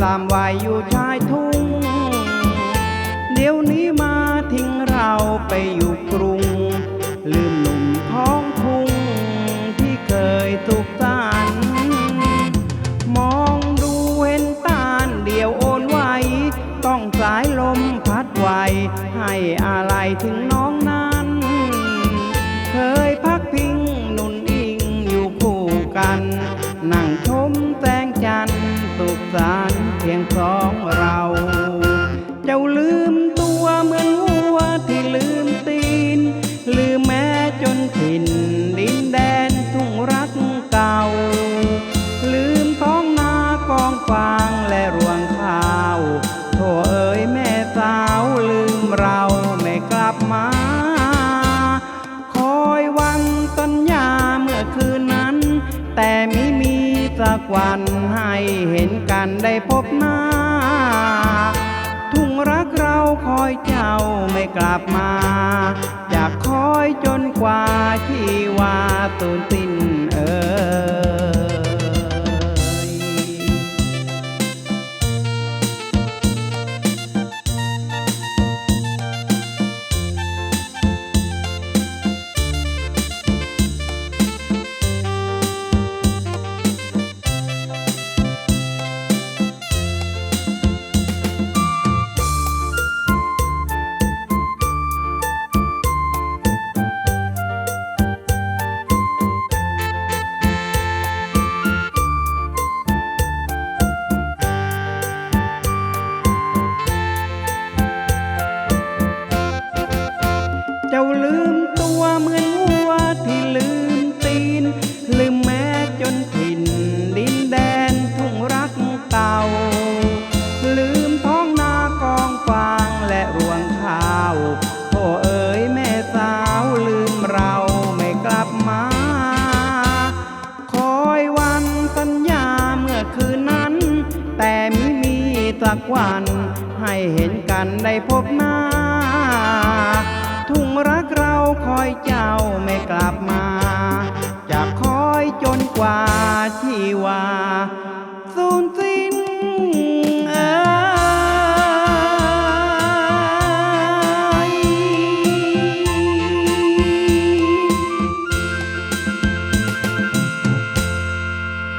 สามวัยอยู่ชายทุ่ง เดี๋ยวนี้มาทิ้งเราไปอยู่กรุง ลืมหนุ่มท้องทุ่งที่เคยสุข แต่ไม่มีสักวันให้เห็นกันได้พบหน้า ทุ่งรักเราคอยเจ้าไม่กลับมา จะคอยจนกว่าชีวาตูนติน สักวัน ให้เห็นกันได้พบหน้า ทุ่งรักเราคอยเจ้าไม่กลับมา จะคอยจนกว่าชีวา